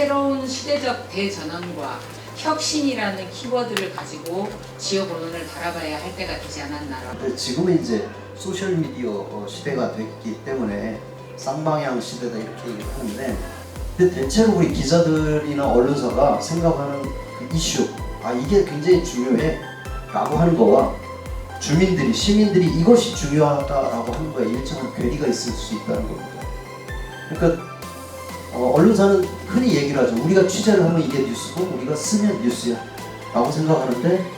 사회적 대전환과 혁신이라는 키워드를 가지고 지역 언론을 바라봐야 할 때가 되지 않았나라고. 근데 지금은 이제 소셜 미디어 어, 시대가 됐기 때문에 쌍방향 시대다 이렇게 얘기를 하는데 근데 대체로 우리 기자들이나 언론사가 생각하는 그 이슈 아 이게 굉장히 중요해 라고 하는 거와 주민들이 시민들이 이것이 중요하다라고 하는 거에 일정한 괴리가 있을 수 있다는 겁니다. 그러니까 어, 언론사는 흔히 얘기를 하죠. 우리가 취재를 하면 이게 뉴스고 우리가 쓰면 뉴스야 라고 생각하는데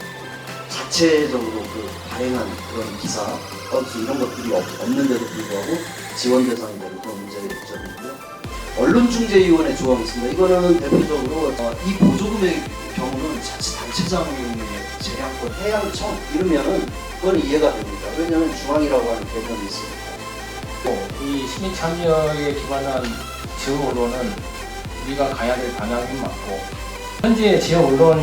자체적으로 그 발행한 그런 기사, 건수 이런 것들이 없, 없는데도 불구하고 지원 대상이 되는 그런 문제가 있거든요. 언론중재위원회 조항이 있습니다. 이거는 대표적으로 어, 이 보조금의 경우는 자치단체장의 재량권 해양청 이러면은 그건 이해가 됩니다. 왜냐하면 중앙이라고 하는 개념이 있으니까. 이 시민 참여에 기반한 지역 언론은 우리가 가야 될 방향이 맞고 현재 지역 언론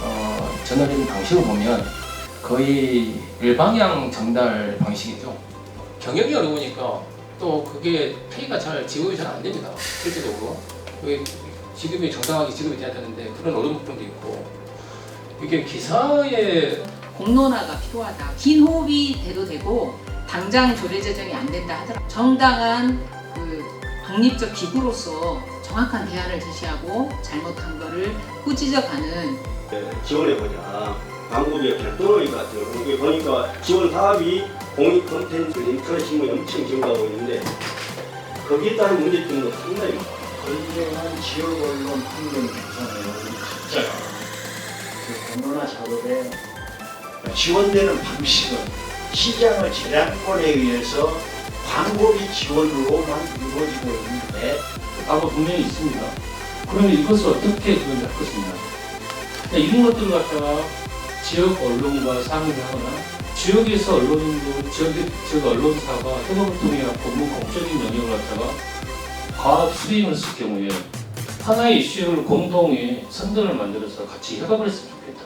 어, 저널링 방식을 보면 거의 일방향 전달 방식이죠. 경영이 어려우니까 또 그게 페이가 잘 지급이 잘 안 됩니다. 실제적으로 지급이 정당하게 지급이 돼야 되는데 그런 어려운 부분도 있고 이게 기사에 공론화가 필요하다. 긴 호흡이 돼도 되고 당장 조례 제정이 안 된다 하더라도 정당한 그 독립적 기구로서 정확한 대안을 제시하고 잘못한 거를 꾸짖어 가는 지원해보자. 방법이 그냥 떨어질 것 같아요. 이게 보니까 지원 사업이 공익 콘텐츠 인터넷 신문이 엄청 증가하고 있는데 거기에 따른 문제점도 상당히 많아요. 건강한 지역 언론 환경 개선에요. 우리 각자가 그 공론화 작업에 지원되는 방식은 시장의 재량권에 의해서 광고비 지원으로만 이루어지고 있는데 과거 분명히 있습니다. 그러면 이것을 어떻게 그걸 할 것이냐. 그러니까 이런 것들을 갖다가 지역 언론과 상의를 하거나 지역에서 언론인도 지역, 지역 언론사가 협업을 통해 업무 공적인 영역을 갖다가 과업 수임을 쓸 경우에 하나의 이슈를 공동의 선전을 만들어서 같이 협업을 했으면 좋겠다.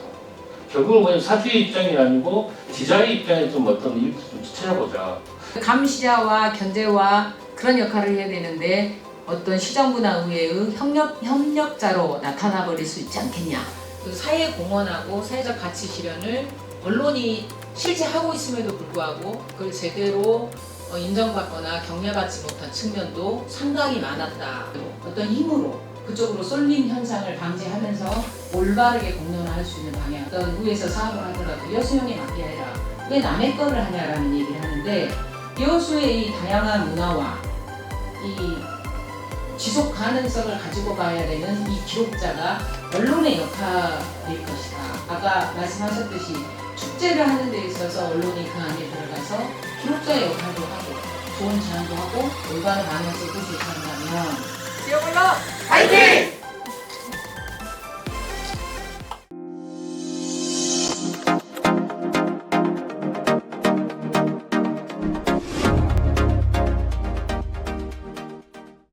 결국은 그냥 사주의 입장이 아니고 기자의 입장에 좀 어떤 일을 좀 찾아보자. 감시자와 견제와 그런 역할을 해야 되는데 어떤 시정부나 의회의 협력, 협력자로 나타나 버릴 수 있지 않겠냐. 그 사회 공헌하고 사회적 가치 실현을 언론이 실제 하고 있음에도 불구하고 그걸 제대로 어, 인정받거나 격려받지 못한 측면도 상당히 많았다. 어떤 힘으로 그쪽으로 쏠림 현상을 방지하면서 올바르게 공론화할 수 있는 방향. 어떤 의회에서 사업을 하더라도 여수형에 맞게 해라. 왜 남의 거를 하냐라는 얘기를 하는데 여수의 이 다양한 문화와 이 지속 가능성을 가지고 가야 되는 이 기록자가 언론의 역할일 것이다. 아까 말씀하셨듯이 축제를 하는 데 있어서 언론이 그 안에 들어가서 기록자의 역할도 하고 좋은 제안도 하고 올바른 방향을 뜻을 한다면 지역 언론 파이팅!